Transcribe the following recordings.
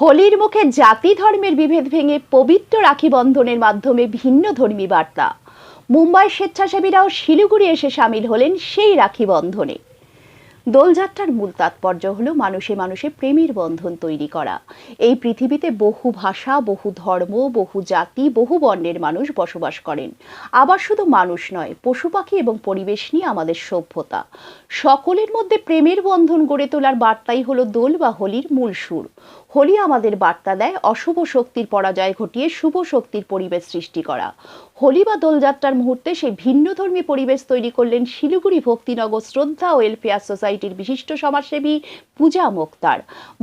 হোলির মুখে জাতি ধর্মের বিভেদ ভেঙে পবিত্র রাখি বন্ধনের মাধ্যমে ভিন্ন ধর্মী বার্তা। মুম্বাই স্বেচ্ছাসেবীরাও শিলিগুড়ি এসে সামিল হলেন সেই রাখি বন্ধনে। দোলযাত্রার মূল তাৎপর্য হলো মানুষে মানুষে প্রেমের বন্ধন তৈরি করা। এই পৃথিবীতে বহু ভাষা, বহু ধর্ম, বহু জাতি, বহু বর্ণের মানুষ বসবাস করেন। আবার শুধু মানুষ নয়, পশু পাখি এবং পরিবেশ নিয়ে আমাদের সভ্যতা। সকলের মধ্যে প্রেমের বন্ধন গড়ে তোলার বার্তাই হলো দোল বা হোলির মূল সুর। হোলি আমাদের বার্তা দেয় অশুভ শক্তির পরাজয় ঘটিয়ে শুভ শক্তির পরিবেশ সৃষ্টি করা। হোলি বা দোলযাত্রার মুহূর্তে সেই ভিন্নধর্মী পরিবেশ তৈরি করলেন শিলিগুড়ি ভক্তিনগর শ্রদ্ধা ওয়েলফেয়ার সোসাইটির বিশিষ্ট সমাজসেবী পূজা মোক্তার।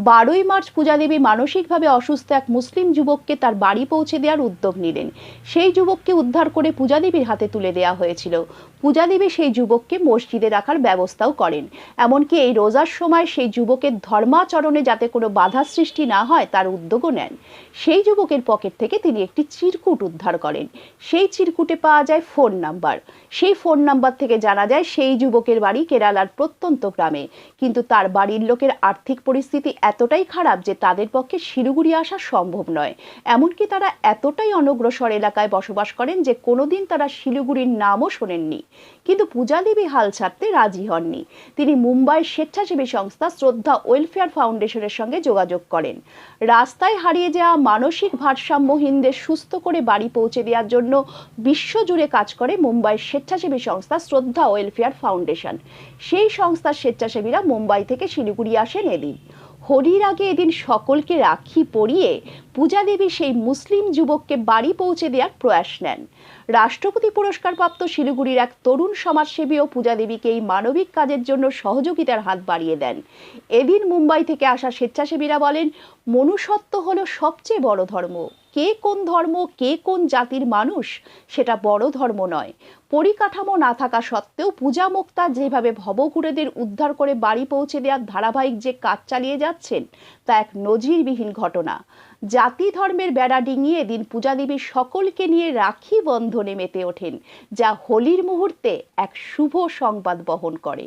বারোই মার্চ পূজা দেবী মানসিকভাবে অসুস্থ এক মুসলিম যুবককে তার বাড়ি পৌঁছে দেওয়ার উদ্যোগ নিলেন। সেই যুবককে উদ্ধার করে পূজা দেবীর হাতে তুলে দেওয়া হয়েছিল। পূজা দেবী সেই যুবককে মসজিদে রাখার ব্যবস্থাও করেন। এমনকি এই রোজার সময় সেই যুবকের ধর্মাচরণে যাতে কোনো বাধা সৃষ্টি না হয় তার উদ্যোগও নেন। সেই যুবকের পকেট থেকে তিনি একটি চিরকুট উদ্ধার করেন। সেই চিরকুটে পাওয়া যায় ফোন নাম্বার। সেই ফোন নাম্বার থেকে জানা যায় সেই যুবকের বাড়ি কেরালার প্রত্যন্ত গ্রামে। কিন্তু তার বাড়ির লোকের আর্থিক পরিস্থিতি এতটাই খারাপ যে তাদের পক্ষে শিলিগুড়ি আসা সম্ভব নয়। এমনকি তারা এতটাই অনগ্রসর এলাকায় বসবাস করেন যে কোনোদিন তারা শিলিগুড়ির নামও শোনেননি। কিন্তু পূজা দেবী হাল ছাড়তে রাজি হননি। তিনি মুম্বাই স্বেচ্ছাসেবী সংস্থা শ্রদ্ধা ওয়েলফেয়ার ফাউন্ডেশনের সঙ্গে যোগাযোগ করেন। রাস্তায় হারিয়ে যাওয়া মানসিক ভারসাম্যহীনদের সুস্থ করে বাড়ি পৌঁছে দেওয়ার জন্য বিশ্বজুড়ে কাজ করে মুম্বাই স্বেচ্ছাসেবী সংস্থা শ্রদ্ধা ওয়েলফেয়ার ফাউন্ডেশন। সেই সংস্থার স্বেচ্ছাসেবীরা মুম্বাই থেকে শিলিগুড়ি আসেন এদিন। হোলির আগে এদিন সকলকে রাখি পরিয়ে পূজা দেবী সেই মুসলিম যুবককে বাড়ি পৌঁছে দেওয়ার প্রয়াস নেন। রাষ্ট্রপতি পুরস্কারপ্রাপ্ত শিলিগুড়ির এক তরুণ সমাজসেবী ও পূজা দেবীকে এই মানবিক কাজের জন্য সহযোগিতার হাত বাড়িয়ে দেন। এদিন মুম্বাই থেকে আসা স্বেচ্ছাসেবীরা বলেন, মনুষ্যত্ব হলো সবচেয়ে বড় ধর্ম। কে কোন ধর্ম, কে কোন জাতির মানুষ, সেটা বড় ধর্ম নয়। পরিকাঠামো না থাকা সত্ত্বেও পূজা মুক্তা যেভাবে ভবঘুরেদের উদ্ধার করে বাড়ি পৌঁছে দেওয়ার ধারাবাহিক যে কাজ চালিয়ে যাচ্ছেন, তা এক নজিরবিহীন ঘটনা। জাতি ধর্মের বেড়া ডিঙিয়ে দিন পূজা দেবী সকলকে নিয়ে রাখি বন্ধনে মেতে ওঠেন, যা হোলির মুহূর্তে এক শুভ সংবাদ বহন করে।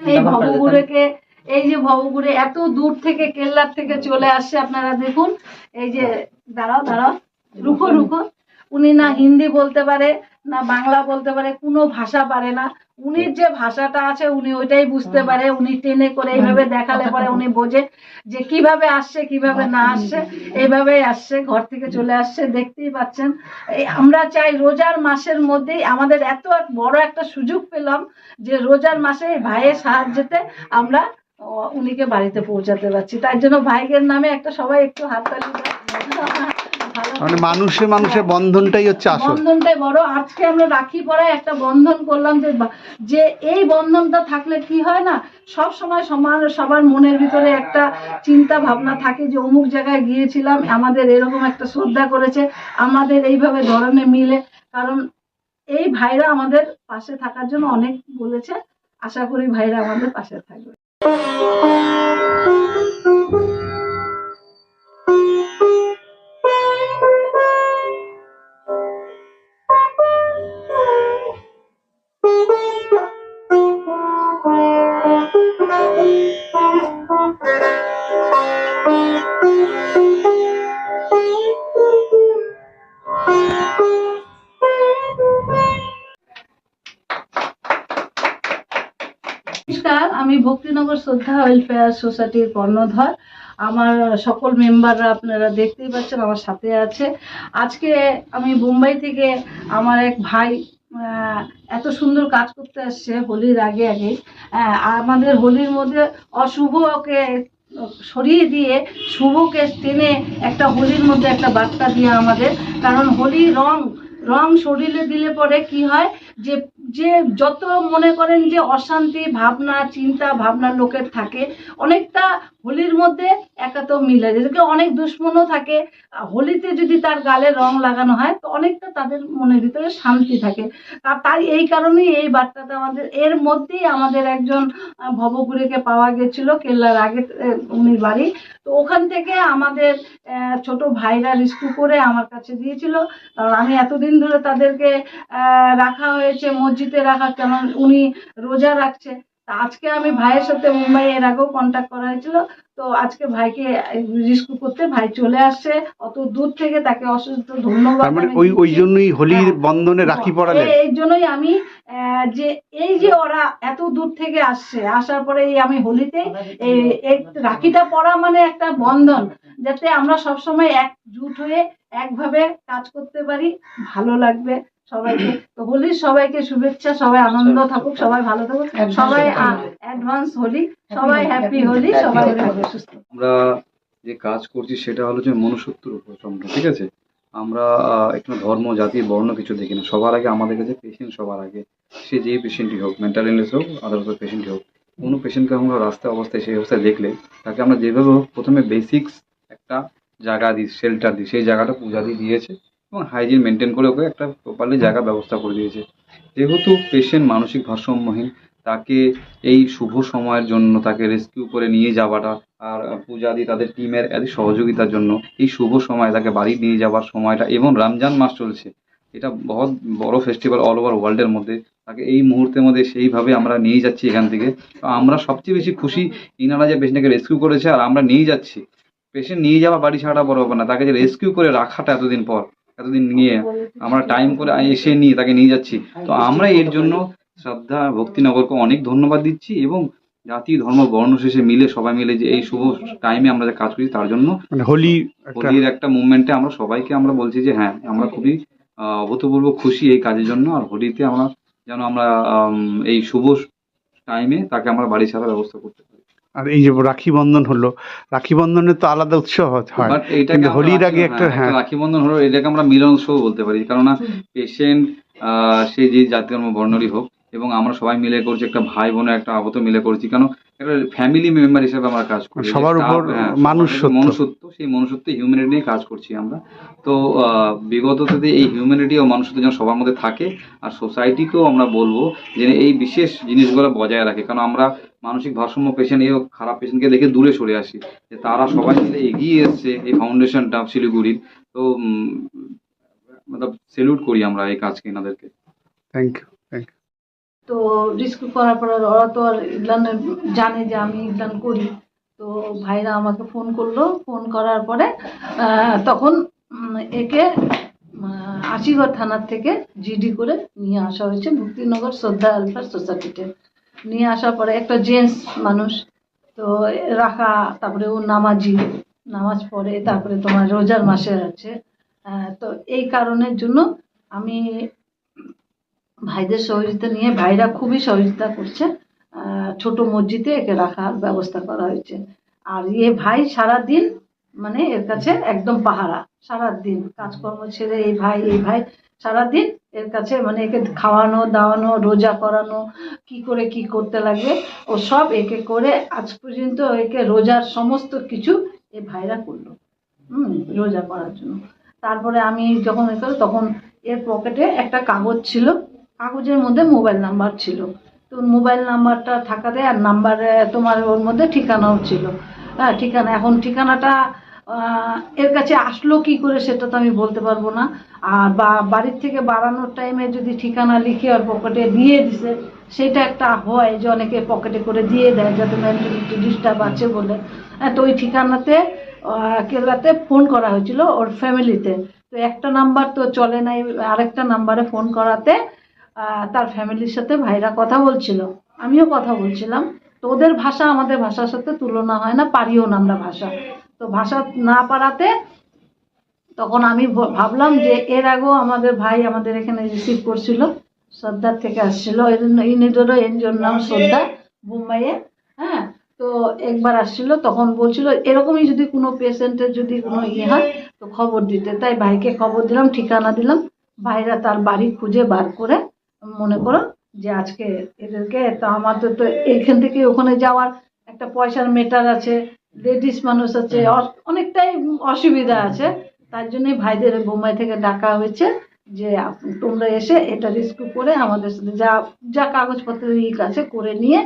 এই ভবগুড়েকে এই যে ভবগুড়ে এত দূর থেকে কেল্লার থেকে চলে আসছে আপনারা দেখুন। এই যে, দাঁড়াও দাঁড়াও, রুখো রুখো। উনি না হিন্দি বলতে পারে না বাংলা বলতে পারে কোনো ভাষা পারে না। উনির যে ভাষাটা আছে উনি ওইটাই বুঝতে পারে উনি টেনে করে এইভাবে দেখালে পরে উনি বোঝে যে কীভাবে আসছে কীভাবে না আসছে এইভাবেই আসছে ঘর থেকে চলে আসছে দেখতেই পাচ্ছেন। এই আমরা চাই রোজার মাসের মধ্যেই আমাদের এত এক বড় একটা সুযোগ পেলাম যে রোজার মাসে ভাইয়ের সাহায্যতে আমরা উনিকে বাড়িতে পৌঁছাতে পারছি। তাই জন্য ভাইয়ের নামে একটা সবাই একটু হাততালি মানে মানুষে মানুষের বন্ধনটাই হচ্ছে আসল। বন্ধনটাই বড়। আজকে আমরা রাখি পরায় একটা বন্ধন করলাম যে যে এই বন্ধনটা থাকলে কি হয় না, সব সময় সমান, সবার মনের ভিতরে একটা চিন্তা ভাবনা থাকে যে, অমুক জায়গায় গিয়েছিলাম, আমাদের এরকম একটা শ্রদ্ধা করেছে, আমাদের এইভাবে ধরনে মিলে। কারণ এই ভাইরা আমাদের পাশে থাকার জন্য অনেক বলেছে। আশা করি ভাইরা আমাদের পাশে থাকবে। শ্রদ্ধা ওয়েলফেয়ার সোসাইটির কর্ণধর। আমার সকল মেম্বাররা আপনারা দেখতেই পাচ্ছেন, আমার সাথে আছে। আজকে আমি মুম্বাই থেকে আমার এক ভাই এত সুন্দর কাজ করতে আসছে হোলির আগে আগে। আমাদের হোলির মধ্যে অশুভকে সরিয়ে দিয়ে শুভকে টেনে একটা হোলির মধ্যে একটা বার্তা দিয়ে আমাদের। কারণ হোলি রং রং শরীরে দিলে পরে কি হয় যে যে যত মনে করেন যে অশান্তি ভাবনা চিন্তা ভাবনা লোকের থাকে অনেকটা হোলির মধ্যে একা তো মিলে যেদিকে অনেক দুশ্মনও থাকে হোলিতে যদি তার গালে রং লাগানো হয় তো অনেকটা তাদের মনের ভিতরে শান্তি থাকে। আর তাই এই কারণেই এই বার্তাটা আমাদের এর মধ্যেই আমাদের একজন আহ, ভবঘুরেকে পাওয়া গেছিল কেল্লার আগে উনির বাড়ি। তো ওখান থেকে আমাদের ছোট ভাইরা রিস্কু করে আমার কাছে দিয়েছিল। কারণ আমি এতদিন ধরে তাদেরকে রাখা হয়েছে মসজিদে রাখা কেমন উনি রোজা রাখছে। আজকে আমি ভাইয়ের সাথে মুম্বাই এর আগেও কন্ট্যাক্ট করা হয়েছিল। তো আজকে ভাইকে রিস্কু করতে ভাই চলে আসছে। অত দূর থেকে তাকে অসুস্থ ধন্যবাদ মানে ওই ওই জন্যই হোলির হ্যাঁ। বন্ধনে রাখি পড়ালেন। এই- এই জন্যই আমি আহ, যে এই যে ওরা এত দূর থেকে আসছে আসার পরে এই আমি হোলিতে এই রাখিটা পড়া মানে একটা বন্ধন যাতে আমরা সবসময় একজুট হয়ে একভাবে কাজ করতে পারি ভালো লাগবে। সবাইকে তো হোলির সবাইকে শুভেচ্ছা সবাই আনন্দ থাকুক সবাই ভালো থাকুক। সবাই অ্যাডভান্স হোলি। সবাই হ্যাপি হোলি সবাই সুস্থ। আমরা যে কাজ করছি সেটা হলো যে মনুষ্যত্বের উপর ঠিক আছে? আমরা এখানে ধর্ম জাতি বর্ণ কিছু দেখি না। সবার আগে আমাদের কাছে পেশেন্ট সবার আগে। সে যেই পেশেন্টই হোক মেন্টাল ইলনেস হোক আদার্স পেশেন্টই হোক কোনো পেশেন্টকে আমরা রাস্তায় অবস্থায় সেই অবস্থায় দেখলে তাকে আমরা যেভাবে হোক প্রথমে বেসিক্স একটা জায়গা দিই শেল্টার দিই। সেই জায়গাটা পূজা দিয়ে দিয়েছে। এবং হাইজিন মেনটেন করে ওকে একটা প্রপারলি জায়গা ব্যবস্থা করে দিয়েছে। যেহেতু পেশেন্ট মানসিক ভারসাম্যহীন, তাকে এই শুভ সময়ের জন্য তাকে রেস্কিউ করে নিয়ে যাওয়াটা আর পূজাদি তাদের টিমের এদের সহযোগিতার জন্য এই শুভ সময় তাকে বাড়ি নিয়ে যাওয়ার সময়টা এবং রমজান মাস চলছে, এটা বহুত বড় ফেস্টিভ্যাল অল ওভার ওয়ার্ল্ডের মধ্যে। তাকে এই মুহূর্তের মধ্যে সেইভাবে আমরা নিয়ে যাচ্ছি এখান থেকে। আমরা সবচেয়ে বেশি খুশি ইনারা যে পেশেন্টকে রেস্কিউ করেছে আর আমরা নিয়ে যাচ্ছি। পেশেন্ট নিয়ে যাওয়া বাড়ি ছাড়া বড় ব্যাপার না, তাকে যে রেস্কিউ করে রাখাটা এতদিন পর এতদিন নিয়ে আমরা টাইম করে এসে নিয়ে তাকে নিয়ে যাচ্ছি। তো আমরা এর জন্য শ্রদ্ধা ভক্তিনগরকে অনেক ধন্যবাদ দিচ্ছি এবং জাতি ধর্ম বর্ণ শেষে মিলে সবাই মিলে যে এই শুভ টাইমে আমরা যে কাজ করছি তার জন্য মানে হোলি হোলির একটা মুভমেন্টে আমরা সবাইকে আমরা বলছি যে হ্যাঁ আমরা খুবই অভূতপূর্ব খুশি এই কাজের জন্য আর হোলিতে আমরা যেন আমরা আম, এই শুভ টাইমে তাকে আমরা বাড়ি ছাড়ার ব্যবস্থা করতে পারি। আর এই যে রাখি বন্ধন হলো রাখি বন্ধনের তো আলাদা উৎসব হয়। কিন্তু হোলির আগে একটা হ্যাঁ রাখি বন্ধন হলো এটাকে আমরা মিলন উৎসব বলতে পারি। কেননা পেশেন্ট সে যে জাতি ধর্ম বর্ণরই হোক এবং আমরা সবাই মিলে করছি একটা ভাই বোনের একটা আবত মিলে করছি। কেন? একটা ফ্যামিলি মেম্বার হিসেবে আমরা কাজ করি। সবার উপর হ্যাঁ, মানুষত্ব। মনুষ্যত্ব সেই মনুষ্যত্ব হিউম্যানিটি নিয়ে কাজ করছি আমরা। তো বিগত থেকে এই হিউম্যানিটি ও মানুষত্ব যেন সবার মধ্যে থাকে আর সোসাইটিকেও আমরা বলব যে এই বিশেষ জিনিসগুলো বজায় রাখে। কারণ আমরা মানসিক ভারসাম্য পেশেন্ট এই খারাপ পেশেন্টকে দেখে দূরে সরে আসি। যে তারা সবাই মিলে এগিয়ে এসছে এই ফাউন্ডেশনটা শিলিগুড়ির। তো মতলব সেলুট করি আমরা এই কাজকে এনাদেরকে। থ্যাংক ইউ থ্যাংক ইউ তো রিস্ক করার পর ওরা তো আর ইগলানে জানে যে আমি ইগলান করি। তো ভাইরা আমাকে ফোন করল। ফোন করার পরে তখন একে আশিগড় থানার থেকে জিডি করে নিয়ে আসা হয়েছে ভক্তিনগর শ্রদ্ধা ওয়েলফেয়ার সোসাইটিতে নিয়ে আসার পরে একটা জেন্টস মানুষ, তো রাখা, তারপরে ও নামাজি। নামাজ পড়ে, তারপরে তোমার রোজার মাসে আছে। তো এই কারণের জন্য আমি ভাইদের সহযোগিতা নিয়ে ভাইরা খুবই সহযোগিতা করছে। ছোট মসজিদে একে রাখার ব্যবস্থা করা হয়েছে। আর ইয়ে ভাই সারা দিন মানে এর কাছে একদম পাহারা সারা দিন কাজকর্ম ছেড়ে এই ভাই এই ভাই সারা দিন এর কাছে মানে একে খাওয়ানো, দাওয়ানো, রোজা করানো, কি করে কি করতে লাগে, ও সব একে করে আজ পর্যন্ত একে রোজার সমস্ত কিছু এই ভাইরা করল। হুম, রোজা করার জন্য। তারপরে আমি যখন এ তখন এর পকেটে একটা কাগজ ছিল। কাগজের মধ্যে মোবাইল নাম্বার ছিল। তো মোবাইল নাম্বারটা থাকাতে আর নাম্বারে তোমার ওর মধ্যে ঠিকানাও ছিল। হ্যাঁ ঠিকানা এখন ঠিকানাটা এর কাছে আসলো কি করে সেটা তো আমি বলতে পারব না। আর বা বাড়ির থেকে বাড়ানোর টাইমে যদি ঠিকানা লিখে ওর পকেটে দিয়ে দিছে সেটা একটা হয় যে অনেকে পকেটে করে দিয়ে দেয় যাতে মেন্টালিটি ডিস্টার্ব আছে বলে। হ্যাঁ তো ওই ঠিকানাতে আহ, ফোন করা হয়েছিল ওর ফ্যামিলিতে তো। একটা নাম্বার তো চলে নাই আরেকটা নাম্বারে ফোন করাতে তার ফ্যামিলির সাথে ভাইরা কথা বলছিল। আমিও কথা বলছিলাম। তো ওদের ভাষা আমাদের ভাষার সাথে তুলনা হয় না, পারিও না আমরা ভাষা। তো ভাষা না পারাতে তখন আমি ভাবলাম যে এর আগেও আমাদের ভাই আমাদের এখানে রিসিভ করছিল শ্রদ্ধার থেকে আসছিল। ইনিদেরও এনজিওর নাম শ্রদ্ধা মুম্বাইয়ে হ্যাঁ? তো একবার আসছিল, তখন বলছিল, এরকমই যদি কোনো পেশেন্টের যদি কোনো ইয়ে হয়, তো খবর দিতে। তাই ভাইকে খবর দিলাম, ঠিকানা দিলাম। ভাইরা তার বাড়ি খুঁজে বার করে মনে করো যে আজকে এদেরকে তো আমাদের তো এখান থেকে ওখানে যাওয়ার একটা পয়সার মেটার আছে লেডিস মানুষ আছে অনেকটাই অসুবিধা আছে। তার জন্যই ভাইদের বোম্বাই থেকে ডাকা হয়েছে যে তোমরা এসে এটা রেস্কিউ করে আমাদের সাথে যা যা কাগজপত্র ইক আছে করে নিয়ে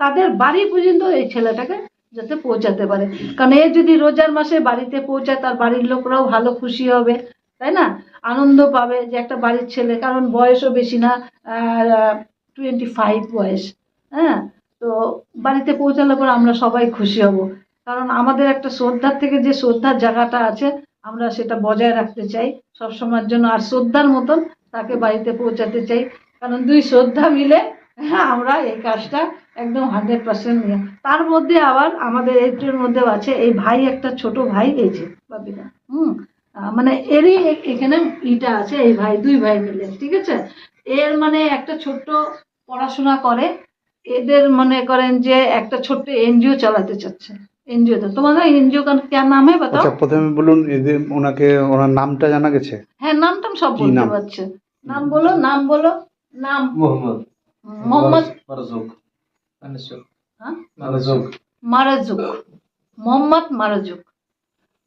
তাদের বাড়ি পর্যন্ত এই ছেলেটাকে যাতে পৌঁছাতে পারে। কারণ এ যদি রোজার মাসে বাড়িতে পৌঁছায় তার বাড়ির লোকরাও ভালো খুশি হবে তাই না? আনন্দ পাবে যে একটা বাড়ির ছেলে কারণ বয়সও বেশি না টোয়েন্টি ফাইভ বয়স হ্যাঁ? তো বাড়িতে পৌঁছালে পর আমরা সবাই খুশি হব। কারণ আমাদের একটা শ্রদ্ধার থেকে যে শ্রদ্ধার জায়গাটা আছে আমরা সেটা বজায় রাখতে চাই সব সময়ের জন্য। আর শ্রদ্ধার মতন তাকে বাড়িতে পৌঁছাতে চাই। কারণ দুই শ্রদ্ধা মিলে হ্যাঁ, আমরা এই কাজটা একদম হান্ড্রেড পার্সেন্ট নিয়ে। তার মধ্যে আবার আমাদের এইটার মধ্যেও আছে এই ভাই একটা ছোট ভাই এই যে বাবিনা হুম? মানে এরই এখানে ইটা আছে এই ভাই দুই ভাই মিলে ঠিক আছে? এর মানে একটা ছোট্ট পড়াশোনা করে এদের মনে করেন যে একটা ছোট্ট এনজিও চালাতে চাচ্ছে এনজিও তো। তোমাদের এনজিও কে নামে বাতাও? আচ্ছা, প্রথমে বলুন এদের ওনাকে ওনার নামটা জানা গেছে? হ্যাঁ নামটা সব বলতে পারছে। নাম বলো নাম বলো নাম। মোহাম্মদ। মোহাম্মদ? মারাজুক। মারাজুক। হ্যাঁ? মারাজুক। মোহাম্মদ মারাজুক।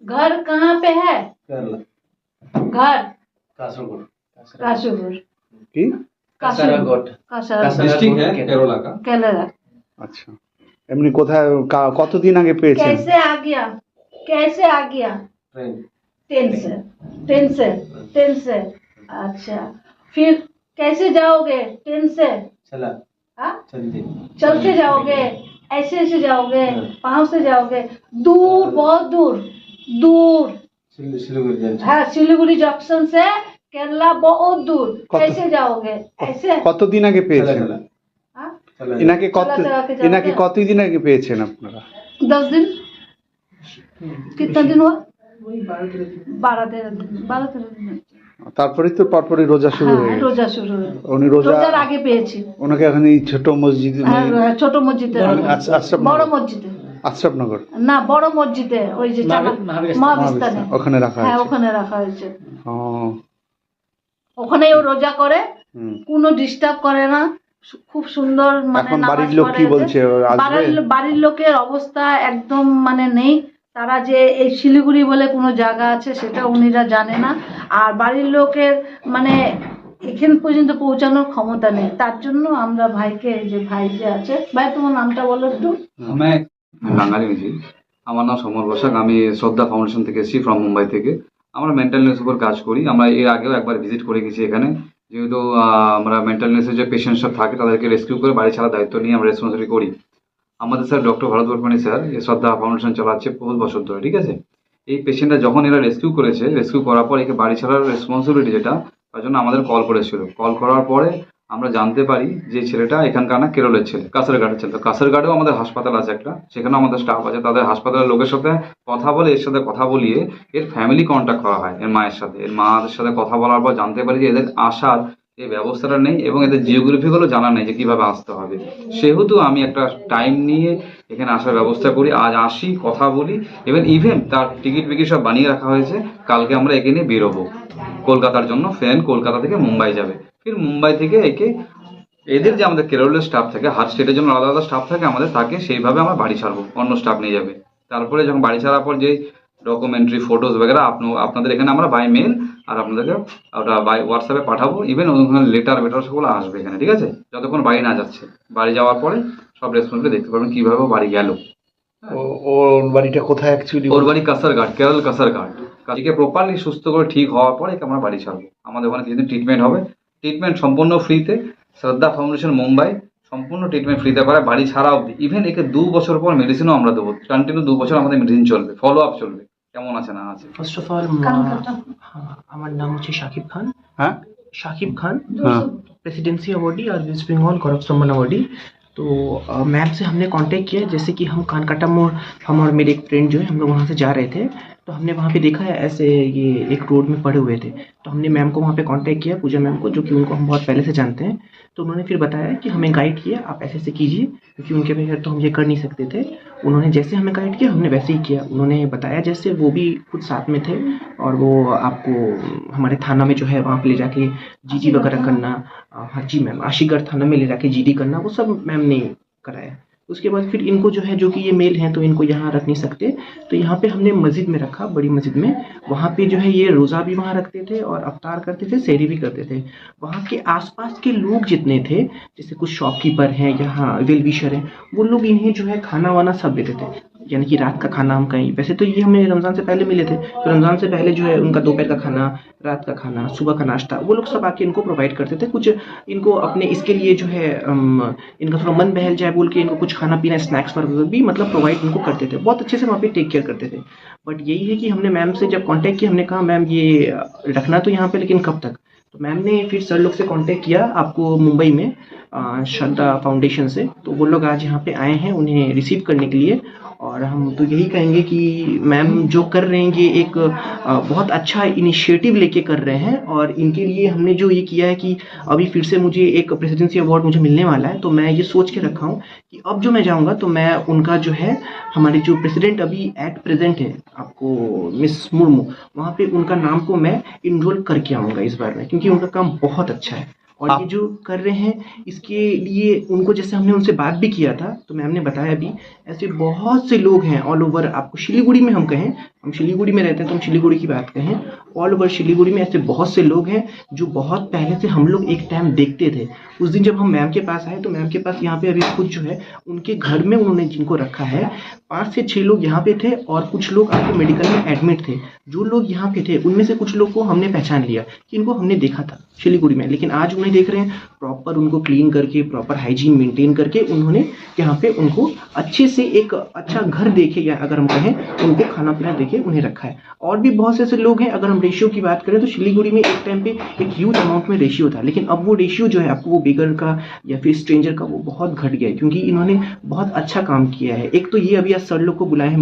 घर कहाँ पे है केरला घर कासरगोड काशीपुर কি कासरगोड कासर ডিস্ট্রিক্ট হ্যাঁ কেরলা কা केरला আচ্ছা এমনি কোথায় কা- কতদিন আগে পেয়েছেন कैसे आ गया कैसे आ गया ट्रेन ट्रेन से ट्रेन से ट्रेन से अच्छा फिर कैसे जाओगे ट्रेन से चला हाँ जल्दी चलते जाओगे ऐसे ऐसे जाओगे हाँ। पाँव से जाओगे दूर बहुत दूर दूर सिल- सिलीगुड़ी जंक्शन हाँ सिलीगुड़ी जंक्शन से केरला बहुत दूर कत- कैसे जाओगे ऐसे কতদিন আগে चला পেয়েছেন चला हाँ? चला এনাকে কত চলা চলা কে এনাকে যাবে? কতদিন আগে পেয়েছেন আপনারা दस दिन कितना दिन हुआ बारह तेरह दिन बारह तेरह दिन তারপরেই তো পরপরই রোজা শুরু হ্যাঁ হয়ে গেছে রোজা শুরু হয়ে উনি রোজা রোজার আগে পেয়েছি ওনাকে এখন এই ছোট মসজিদ হ্যাঁ, ছোট মসজিদে আচ্ছা, আচ্ছা, বড় মসজিদে আশরাফনগর? না বড় মসজিদে ওই যে মহাবিস্তানে। ওখানে রাখা হ্যাঁ ওখানে রাখা হয়েছে। ও। রোজা করে। কোনো ডিস্টার্ব করে না। খুব সুন্দর মানে নামাজ বাড়ির লোক কি বলছে? বাড়ির বাড়ির লোকের অবস্থা একদম মানে নেই। তারা যে এই শিলিগুড়ি বলে কোনো জায়গা আছে সেটা উনিরা জানে না। আর বাড়ির লোকের মানে এখান পর্যন্ত পৌঁছানোর ক্ষমতা নেই। তার জন্য আমরা ভাইকে এই যে ভাই যে আছে ভাই তোমার নামটা বলো একটু। বাঙালি নিজে আমার নাম সমর বসাক। আমি শ্রদ্ধা ফাউন্ডেশন থেকে এসেছি ফ্রম মুম্বাই থেকে। আমরা মেন্টাল হেলথ উপর কাজ করি। আমরা এর আগেও একবার ভিজিট করে গেছি এখানে। যেহেতু আমরা মেন্টাল হেলথের যে পেশেন্ট সব থাকে, তাদেরকে রেস্কিউ করে বাড়ি ছাড়ার দায়িত্ব নিয়ে আমরা রেসপন্সিবিলিটি করি। আমাদের sir doctor Bharat Barmani sir এই শ্রদ্ধা ফাউন্ডেশন চালাচ্ছে বহু বছর ধরে, ঠিক আছে? এই পেশেন্টটা যখন এরা রেস্কিউ করেছে রেস্কিউ করার পর একে বাড়ি ছাড়ার রেসপন্সিবিলিটি যেটা, তার জন্য আমাদের কল করেছিল। কল করার পরে আমরা জানতে পারি যে ছেলেটা এখানকার না কেরলের ছেলে কাসারঘাটের ছেলে। তো কাসারঘাটেও আমাদের হাসপাতাল আছে একটা, সেখানেও আমাদের স্টাফ আছে। তাদের হাসপাতালের লোকের সাথে কথা বলে, এর সাথে কথা বলিয়ে এর ফ্যামিলি কন্ট্যাক্ট করা হয়, এর মায়ের সাথে। এর মায়ের সাথে কথা বলার পর জানতে পারি যে এদের আসার এই ব্যবস্থাটা নেই এবং এদের জিওগ্রাফিগুলো জানা নেই যে কীভাবে আসতে হবে। সেহেতু আমি একটা টাইম নিয়ে এখানে আসার ব্যবস্থা করি। আজ আসি, কথা বলি এবং ইভেন তার টিকিট ফিকিট সব বানিয়ে রাখা হয়েছে। কালকে আমরা এখানে বেরোবো। কলকাতার জন্য ফ্রেন কলকাতা থেকে মুম্বাই যাবে। মুম্বাই থেকে একে এদের যে আমাদের কেরলের স্টাফ থাকে হার স্টেটের জন্য আলাদা আলাদা স্টাফ থাকে আমাদের তাকে সেইভাবে আমরা বাড়ি ছাড়বো অন্য স্টাফ নিয়ে যাবে। তারপরে যখন বাড়ি ছাড়ার পর যে ডকুমেন্টারি ফটোজ বগেরা আপনি- আপনাদের এখানে আমরা বাই মেল আর আপনাদেরকে ওটা বাই হোয়াটসঅ্যাপে পাঠাবো ইভেন ওখানে লেটার বেটার সবগুলো আসবে এখানে ঠিক আছে? যতক্ষণ বাড়ি না যাচ্ছে। বাড়ি যাওয়ার পরে সব রেসপন্সিবিলিটি দেখতে পারবেন কীভাবে বাড়ি গেল। ও- ওর বাড়িটা কোথায় অ্যাকচুয়ালি ওর বাড়ি কাসারঘাট কেরল কাসারঘাট প্রপারলি সুস্থ করে ঠিক হওয়ার পরে একে আমরা বাড়ি ছাড়বো। আমাদের ওখানে কিছুদিন ট্রিটমেন্ট হবে। ট্রিটমেন্ট সম্পূর্ণ ফ্রিতে শ্রদ্ধা ফাউন্ডেশন মুম্বাই সম্পূর্ণ ট্রিটমেন্ট ফ্রিতে করে বাড়ি ছাড়া অবধি ইভেন একে দু বছর পর মেডিসিনও আমরা দেবো কন্টিনিউ দু বছর আমাদের মেডিসিন চলবে ফলো আপ চলবে কেমন আছে না আছে ফার্স্ট অফ অল কানকাটা। আমার নাম হচ্ছে শাকিব খান হ্যাঁ शाकिब खान हाँ प्रेसिडेंसी अवार्डी और वेस्ट बंगाल गौरव सम्मान अवार्डी तो मैम से हमने कांटेक्ट किया जैसे कि हम कानकाटा मोड़ हम और मेरे एक फ्रेंड जो है हम लोग वहाँ से जा रहे थे तो हमने वहाँ पे देखा है, ऐसे ये एक रोड में पड़े हुए थे। तो हमने मैम को वहाँ पे कांटेक्ट किया, पूजा मैम को, जो कि उनको हम बहुत पहले से जानते हैं। तो उन्होंने फिर बताया कि हमें गाइड किया, आप ऐसे ऐसे कीजिए, क्योंकि उनके बगैर तो हम ये कर नहीं सकते थे। उन्होंने जैसे हमें गाइड किया, हमने वैसे ही किया। उन्होंने बताया जैसे वो भी खुद साथ में थे, और वो आपको हमारे थाना में जो है, वहाँ पर ले जाके जीडी वगैरह करना हाँ जी मैम आशीगढ़ थाना में ले जाके जीडी करना, वो सब मैम ने कराया। उसके बाद फिर इनको जो है, जो कि ये मेल हैं तो इनको यहाँ रख नहीं सकते। तो यहाँ पे हमने मस्जिद में रखा, बड़ी मस्जिद में। वहाँ पे जो है, ये रोज़ा भी वहाँ रखते थे और अवतार करते थे सहरी भी करते थे। वहाँ के आसपास के लोग जितने थे, जैसे कुछ शॉपकीपर हैं, यहाँ वेल विशर हैं, वो लोग इन्हें जो है खाना वाना सब देते थे। यानी कि रात का खाना हम कहीं, वैसे तो ये हमें रमज़ान से पहले मिले थे। तो रमज़ान से पहले जो है, उनका दोपहर का खाना, रात का खाना, सुबह का नाश्ता, वो लोग सब आके इनको प्रोवाइड करते थे। कुछ इनको अपने इसके लिए जो है इनका थोड़ा मन बहल जाए बोल के, इनको कुछ खाना पीना स्नैक्स वगैरह भी मतलब प्रोवाइड उनको करते थे। बहुत अच्छे से वहाँ पे टेक केयर करते थे। बट यही है कि हमने मैम से जब कांटेक्ट किया, हमने कहा मैम ये, रखना तो यहाँ पे, लेकिन कब तक? तो मैम ने फिर सर लोग से कांटेक्ट किया आपको मुंबई में। श्रद्धा फाउंडेशन से। तो वो लोग आज यहाँ पे आए हैं उन्हें रिसीव करने के लिए। और हम तो यही कहेंगे कि मैम जो कर रहे हैं, ये एक बहुत अच्छा इनिशिएटिव लेके कर रहे हैं। और इनके लिए हमने जो ये किया है कि अभी फिर से मुझे एक प्रेसिडेंसी अवार्ड मुझे मिलने वाला है। तो मैं ये सोच के रखा हूँ कि अब जो मैं जाऊँगा तो मैं उनका जो है, हमारे जो प्रेसिडेंट अभी एट प्रेजेंट है, आपको मिस मुर्मू वहाँ पे उनका नाम को मैं इनरोल करके आऊँगा इस बार में, क्योंकि उनका काम बहुत अच्छा है। और ये जो कर रहे हैं इसके लिए उनको जैसे हमने उनसे बात भी किया था तो मैम ने बताया भी ऐसे बहुत से लोग हैं ऑल ओवर आपको शिलीगुड़ी में हम कहें हम शिलीगुड़ी में रहते हैं तो हम शिलीगुड़ी की बात करें ऑल ओवर शिलीगुड़ी में ऐसे बहुत से लोग हैं जो बहुत पहले से हम लोग एक टाइम देखते थे। उस दिन जब हम मैम के पास आए तो मैम के पास यहाँ पे अभी खुद जो है, उनके घर में उन्होंने जिनको रखा है, पाँच से छः लोग यहाँ पे थे और कुछ लोग आपके मेडिकल में एडमिट थे। जो लोग यहाँ पे थे, उनमें से कुछ लोग को हमने पहचान लिया कि इनको हमने देखा था शिलीगुड़ी में। लेकिन आज उन्हें देख रहे हैं प्रॉपर उनको क्लीन करके प्रॉपर हाइजीन मेंटेन करके उन्होंने यहाँ पे उनको अच्छे से एक अच्छा घर देखे, या अगर हम कहें, उनको खाना पीना देके उन्हें रखा है। और भी बहुत से ऐसे लोग हैं, अगर हम रेशियो की बात करें तो शिलीगुड़ी में एक टाइम पे एक ह्यूज अमाउंट में रेशियो था। लेकिन अब वो रेशियो जो है आपको वो बेगर का या फिर स्ट्रेंजर का वो बहुत घट गया है, क्योंकि इन्होंने बहुत अच्छा काम किया है। एक तो ये अभी आज सर लोग को बुलाए हैं